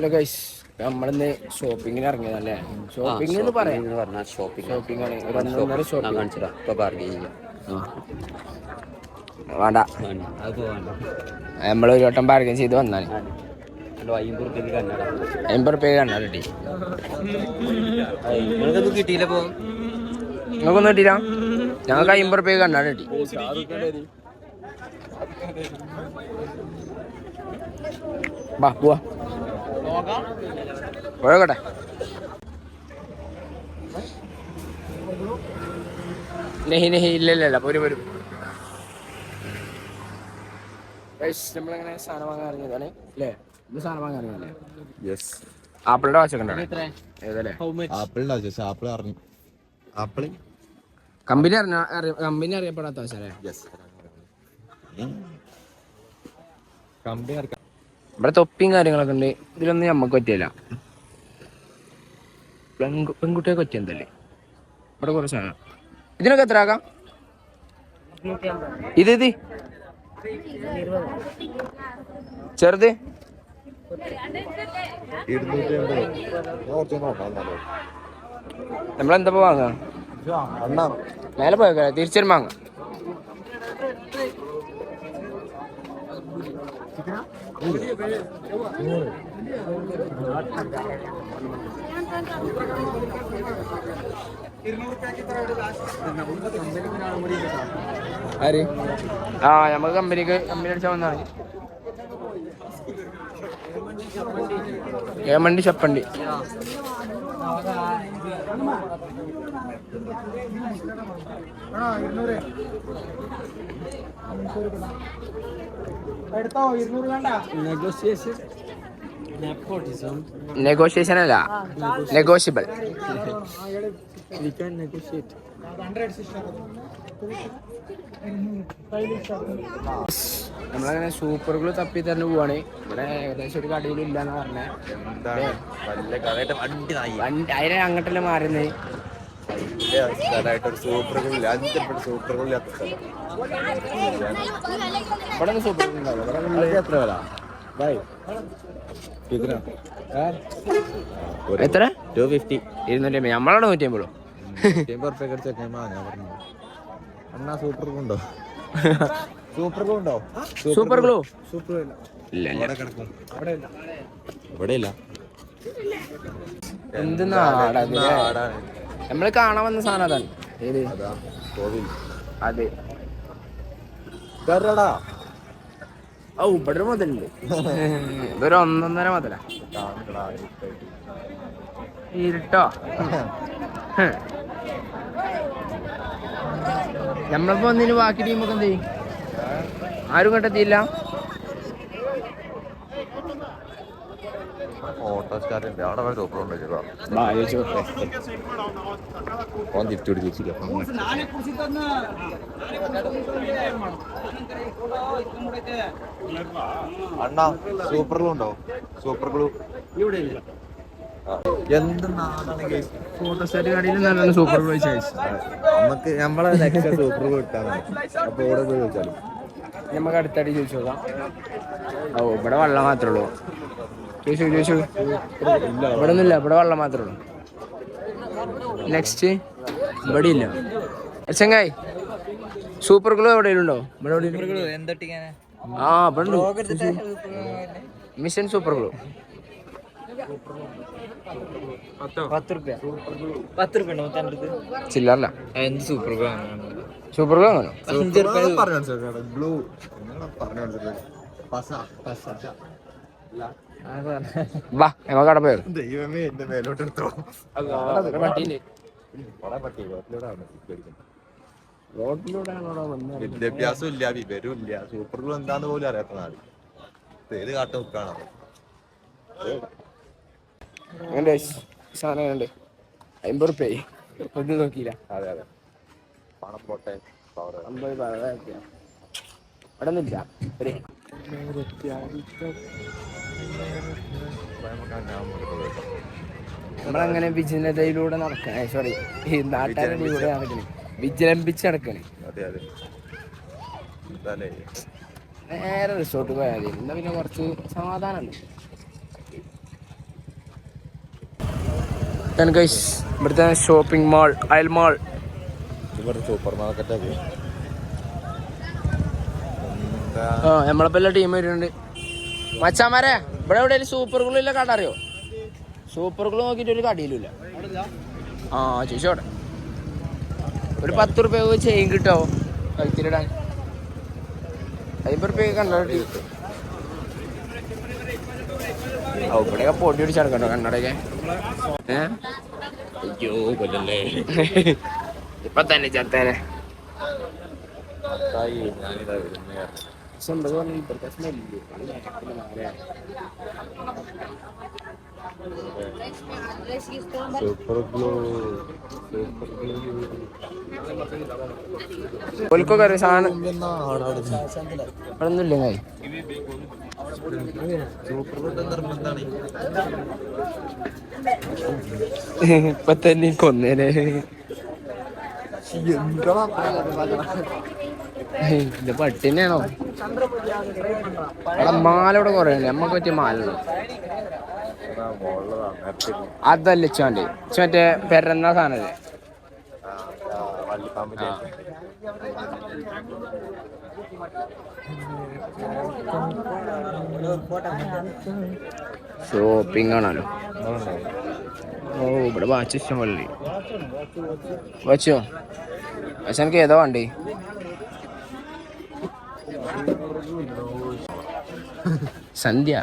Hello guys നമ്മളിന്ന് ഷോപ്പിങ്ങിന് ഇറങ്ങിയതല്ലേ? Shopping എന്ന് പറയാം. പറഞ്ഞാൽ ഷോപ്പിംഗ് ഷോപ്പിംഗ് ആണ്. ഒരു ഒന്നൊന്നര ഷോപ്പിംഗ് കാണിച്ചതാ ഇപ്പൊ ബാർഗെയിൻ ചെയ്യാം വേണ്ട. നമ്മൾ ഒരു വട്ടം ബാർഗൻ ചെയ്ത് വന്നാണ് അമ്പത് റുപ്യ കണ്ണാ കിട്ടി. നിങ്ങൾക്കൊന്നും കിട്ടിയില്ല പോ നിങ്ങൾക്കൊന്നും കിട്ടിയില്ല? ഞങ്ങൾക്ക് അമ്പത് റുപ്യ കണ്ണാ കിട്ടി. ബാ പോവാ. പോയോട്ടെ നെഹി നെഹി ഇല്ലല്ലല്ല ഇല്ല ഇല്ല. പോരും പോരും നമ്മളിങ്ങനെ സാധനം വാങ്ങാൻ ഇറങ്ങിയതാണ് അല്ലേ? ഇത് സാധനം വാങ്ങാൻ ഇറങ്ങിയല്ലേ യെസ് ആപ്പിളിന്റെ വാച്ചൊക്കെ ആപ്പിളിന്റെ വാച്ച് ആപ്പിൾ അറിഞ്ഞു. ആപ്പിൾ കമ്പനി അറിഞ്ഞ കമ്പനി അറിയപ്പെടാത്ത ആവശ്യമല്ലേ യെസ് കമ്പനി ഇവിടെ തൊപ്പിയും കാര്യങ്ങളൊക്കെ ഉണ്ട്. ഇതിലൊന്നും നമ്മക്ക് പറ്റിയല്ല. പെൺകു- പെൺകുട്ടിയൊക്കെ പറ്റിയെന്തല്ലേ ഇവിടെ കുറച്ച് സാധനം. ഇതിനൊക്കെ എത്ര ആക്കാം? ഇത് ഇത്? ചെറുത്? നമ്മളെന്താ വാങ്ങാ? അണ്ണാ മേലെ പോയേക്കാ തിരിച്ചു വാങ്ങാം ആര്? ആ നമുക്ക് കമ്പനിക്ക് കമ്പനി അടിച്ചാൽ വന്നാണ് ഏമണ്ടി ചപ്പണ്ടി. എടുത്തോ ഇരുന്നൂറ് വേണ്ട നെഗോസിയേഷൻ നെഗോഷിയേഷൻ അല്ല നെഗോഷ്യബിൾ നമ്മളങ്ങനെ സൂപ്പർ ഗ്ലൂ തപ്പി തന്നെ പോവാണ്. ഇവിടെ ഏകദേശം ഒരു കടയിലും ഇല്ലാന്ന് പറഞ്ഞേ. വണ്ടി അതിനെ അങ്ങോട്ടല്ലേ ഒരു സൂപ്പർ സൂപ്പർ സ്ഥലം. ഇവിടെ സൂപ്പർ ഗ്ലൂ ഉണ്ടാവില്ല ഇവിടെ എത്ര വില? എത്ര? ടു ഫിഫ്റ്റി ഇരുന്നൂറ്റി അമ്പത് നമ്മളവിടെ നൂറ്റി അമ്പതോ അണ്ണാ സൂപ്പർ ഉണ്ടോ? സൂപ്പർ ഗു ഉണ്ടോ? സൂപ്പർ ഗ്ലൂ സൂപ്പർ ഇല്ല. ഇവിടെ ഇല്ല. എന്ത് നാടാ നമ്മൾ കാണാൻ വന്ന സാധനം അതാണ്. ഏത്? അതാ കോവിൽ. അതെ. കേറടാ. ഓ ഇവിടെ മുതലുണ്ട്. ഇതൊരു ഒന്നൊന്നര മുതലാ. ഇരുട്ടോ. നമ്മളിപ്പോ ഒന്നിന് ബാക്കി ടീമൊക്കെ എന്ത് ചെയ്യും? ആരും കണ്ടെത്തിയില്ല ഓട്ടോ ഉണ്ട് അവിടെ വരെ സൂപ്പർ ഉണ്ട് കേട്ടോ ബാ, ചോദിച്ചു നോക്ക്. ഓൻ തിരിച്ചു പിടിച്ചില്ല അണ്ണാ സൂപ്പർ ഗ്ലൂ ഉണ്ടോ? സൂപ്പർ ഗ്ലൂ ഇവിടെ നമുക്ക് നമ്മളെ നെക്സ്റ്റ് സൂപ്പർ കിട്ടാൻ കിട്ടാണ് അപ്പൊ ഇവിടെ പോയി ചോദിച്ചാലും നമുക്ക് അടുത്തടി ചോദിച്ചോക്കാം ഓ ഇവിടെ വെള്ളം മാത്രമേ ഉള്ളൂ. ചോദിച്ചു ചോദിച്ചു ഇവിടെ ഒന്നുമില്ല ഇവിടെ വെള്ളം മാത്രമേ ഉള്ളൂ. നെക്സ്റ്റ് ഇവിടെ ഇല്ല ചെങ്ങായി സൂപ്പർ ഗ്ലോ എവിടെയെങ്കിലും ഉണ്ടോ. ഇവിടെ ആ ഇവിടെ മിഷൻ സൂപ്പർ ഗ്ലൂ ചില്ലറല്ല. എന്ത് സൂപ്പർ സൂപ്പർ ഗ്ലൂ ആണോ വാ നമുക്ക് അവിടെ പോയത് ദൈവമേ എന്റെ മേലോട്ട് എടുത്തോ. വിദ്യാഭ്യാസം ഇല്ല വിവരവും ഇല്ല സൂപ്പർ ഗ്ലൂ എന്താന്ന് പോലും അറിയാത്ത നാട് പേര് ഏത് കാട്ട നോക്കാണോ സാധനം ഉണ്ട് അമ്പത് റുപ്യ ഒന്നും നോക്കിയില്ല. അതെ അതെ. പണം പോട്ടെ അമ്പത് അവിടെ ഒന്നുമില്ല ഒരു നമ്മളങ്ങനെ വിജിലതയിലൂടെ നടക്കണേ. സോറി ഈ നാട്ടുകാരിലൂടെ നടക്കണേ. വിജൃംഭിച്ച് നടക്കണേ. നേരെ റിസോർട്ട് പോയാൽ മതി എന്നാ പിന്നെ കുറച്ച് സമാധാനമുണ്ട് ഇവിടുത്തെ ഷോപ്പിംഗ് മാൾ അയൽ മാൾ സൂപ്പർ മാർക്കറ്റ് ആ. നമ്മളിപ്പോ എല്ലാ ടീം വരുന്നുണ്ട്. മച്ചാമാരെ ഇവിടെ എവിടെ സൂപ്പർ ഗ്ലൂ ഇല്ല കട അറിയോ? സൂപ്പർ ഗ്ലൂ നോക്കിയിട്ട് ഒരു കടയിലില്ല ആ ചോദിച്ചോട്ടെ ഒരു പത്ത് റുപ്യ ചെയിൻ കിട്ടോ? കഴുത്തിലിടാൻ അമ്പത് റുപ്യ കണ്ടോ? ഓ ഇവിടെയൊക്കെ പൊടി പിടിച്ച് നടക്കണ്ടോ കണ്ണടയൊക്കെ. അയ്യോ കൊല്ലല്ലേ. ഇപ്പൊ തന്നെ ചേർത്തേനെ മിഠായി ഞാനിതാ വരുന്നേ. സ്വന്തം പറഞ്ഞ ഇപ്പോഴത്തെ സ്മെല്ല് ഓൽക്കൊക്കെ അറിയാം സാധനം ഇവിടെ ഒന്നും ഇല്ല കായ് ഇപ്പൊ തന്നെ കൊന്നേനെ ഇത് പട്ടിനെയാണോ? അവിടെ മാല ഇവിടെ കുറേ നമ്മക്ക് പറ്റിയ മാല അതല്ല ചോന്റെ ചോറ്റേ പെരന്ന സാധനല്ലേ? ഷോപ്പിംഗ് ആണല്ലോ. ഓ ഇവിടെ വാച്ച് ഇഷ്ടം പോലെ വച്ചോ പക്ഷെ എനിക്ക് ഏതോ വണ്ടി? സന്ധ്യ.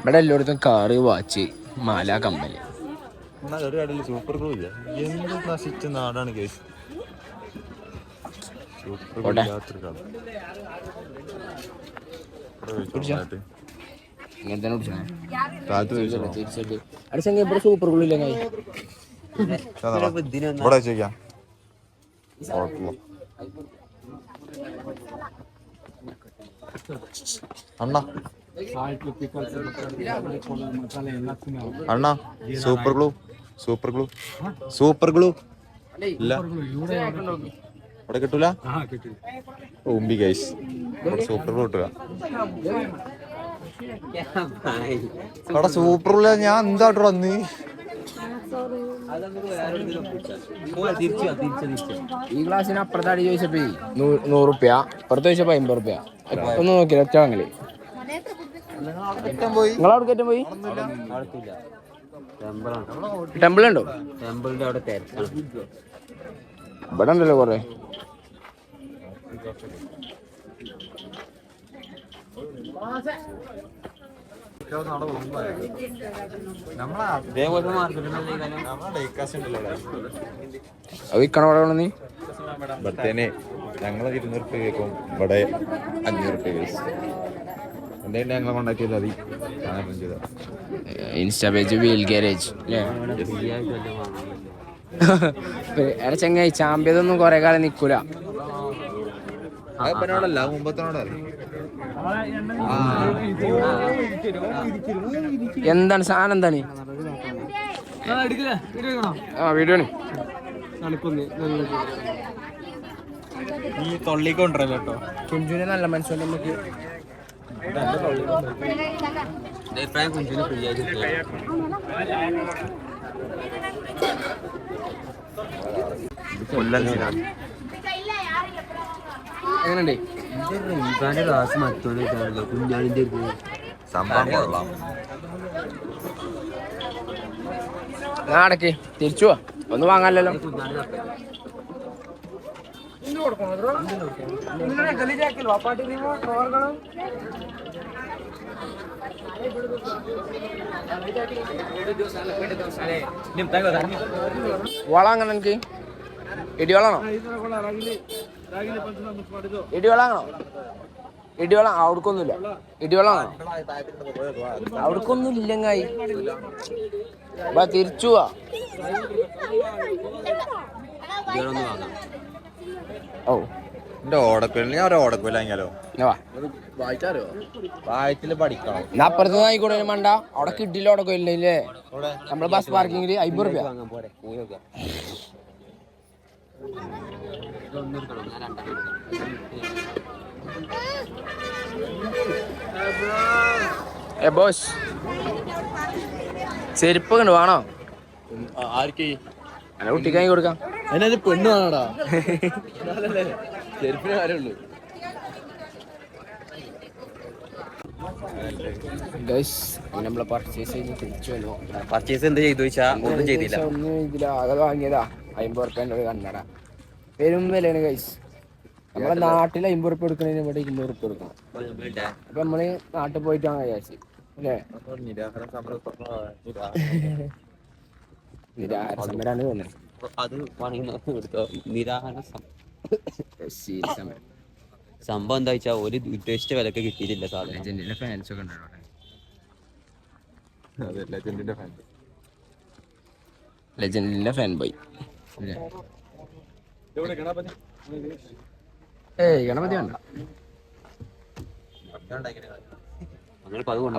ഇവിടെ എല്ലായിടത്തും കാറ് വാച്ച് മാല കമ്പനി ഒരു കടയിൽ സൂപ്പർ ഗ്ലൂ ഇല്ല. എന്ത് നശിച്ച നാടാണ് കേസ്? സൂപ്പർ ഗ്ലൂ ഇല്ല ഇവിടെ ചോദിക്കാം. അണ്ണാ. അണ്ണാ super glue super glue super glue ഇല്ല. അവിടെ കിട്ടൂല? ഉമ്പി ഗൈസ് സൂപ്പർ ഗ്ലൂ കിട്ടുക അവിടെ സൂപ്പർ ഗ്ലൂ ഞാൻ എന്താ കേട്ടോ വന്ന്? ഈ ഗ്ലാസ്സിന് അപ്പുറത്താടി ചോദിച്ചപ്പോ നൂറ് റുപ്യ അപ്പുറത്ത് ചോദിച്ചപ്പോ അമ്പത് റുപ്യ ഒന്ന് നോക്കില്ല ഒറ്റ നിങ്ങളവിടെ കയറ്റം പോയി? ടെമ്പിൾ ഉണ്ടോ? അവിടെ ഇവിടെ ഉണ്ടല്ലോ കൊറേ. ഇതേപോലത്തെ അവിടെ നീ? ഇവിടത്തേനെ ഞങ്ങൾ ഇരുന്നൂറ് രൂപ കേൾക്കും ഇവിടെ അഞ്ഞൂറ് രൂപ കേസ്. എന്തായാലും ഞങ്ങളെ കോണ്ടാക്ട് ചെയ്താൽ മതി. സാധനം ചെയ്താൽ ഇൻസ്റ്റാ പേജ് വീൽ ഗാരേജ് അല്ലേ എടാ ചെങ്ങായി ചാമ്പ്യതൊന്നും കൊറേ കാലം അതിനോടല്ല മുമ്പത്തിനോടല്ല. എന്താണ് സാധനം എന്താണ്? ആ വീഡിയോ ഈ തൊള്ളിക്ക് കൊണ്ടുവരല്ലോ കേട്ടോ. കുഞ്ചുവിനെ നല്ല മനസ്സിലെ നമുക്ക് ഫ്രീ ആയിട്ട് സിനാണ് എങ്ങനെയുണ്ട്? ക്ലാസ് മറ്റോനെ കുഞ്ഞാണിന്റെ സംഭവം കൊള്ളാം ഞാൻ അടക്ക് തിരിച്ചു പോവാ ഒന്ന് വാങ്ങാനല്ലോ വളം അങ്ങനെ എനിക്ക് ഇടിവളാണോ ഇടിവളാണോ ഇടിവളം അവിടക്കൊന്നുമില്ല. ഇടിവളാണോ അവിടക്കൊന്നും ഇല്ലെങ്ങായി വാ തിരിച്ചു പോവാ ഓ എന്റെ ഓടക്കുഴൽ. ഞാൻ ഒരു ഓടക്കുവല വാങ്ങിയാലോ? എന്നാ വാ. വായത്തിൽ പഠിക്കണം. എന്നാ അപ്പുറത്ത് ആയിക്കോട്ടെ മണ്ട. അവിടെ കിട്ടില്ല അവിടെ കൊല്ലില്ലേ നമ്മൾ ബസ് പാർക്കിങ്ങിൽ അമ്പത് റുപ്യ വാങ്ങാൻ പോരെ പോയി നോക്കാം ഏ ബോസ്. ചെരുപ്പ് കണ്ടു വേണോ? ആർക്ക്? അല്ല കുട്ടിക്ക് വാങ്ങി കൊടുക്കാം. അതിനൊരു പെണ്ണ് വേണടാ? ചെരുപ്പിന് കാര്യമുള്ളൂ നമ്മളെ പർച്ചേസ് ചെയ്ത് തിരിച്ചു വന്നു പർച്ചേസ് എന്ത് ചെയ്തു ചോദിച്ചാ? ഒന്നും ചെയ്തില്ല. ഒന്നും ചെയ്തില്ല. ആകെ വാങ്ങിയതാ. അമ്പത് റുപ്യന്റെ ഒരു കണ്ണട പെരും വിലയാണ് ഗൈസ് നമ്മളെ നാട്ടിൽ അമ്പത് റുപ്യ എടുക്കണതിന് ഇവിടെ ഇരുന്നൂറ് റുപ്യ എടുക്കണം അപ്പൊ നമ്മൾ നാട്ടിൽ പോയിട്ടാണ് വിചാരിച്ചു. അല്ലേ? നിരാഹാര സമരാണ് തോന്നുന്നത്. അത് നിരാഹാര സമരം. സംഭവം എന്താ വെച്ചാ ഒരു ഉദ്ദേശിച്ച വിലക്ക് കിട്ടിയിട്ടില്ല സാധനം. ലെജൻഡിന്റെ ഫാൻസ് ഒക്കെ ഉണ്ടോ അവിടെ. ലെജൻഡിന്റെ ഫാൻ ലെജൻഡിന്റെ ഫാൻ ബോയ് ഏയ് ഗണപതി വേണ്ട. ഞങ്ങളിപ്പോ അത് കൊണ്ട്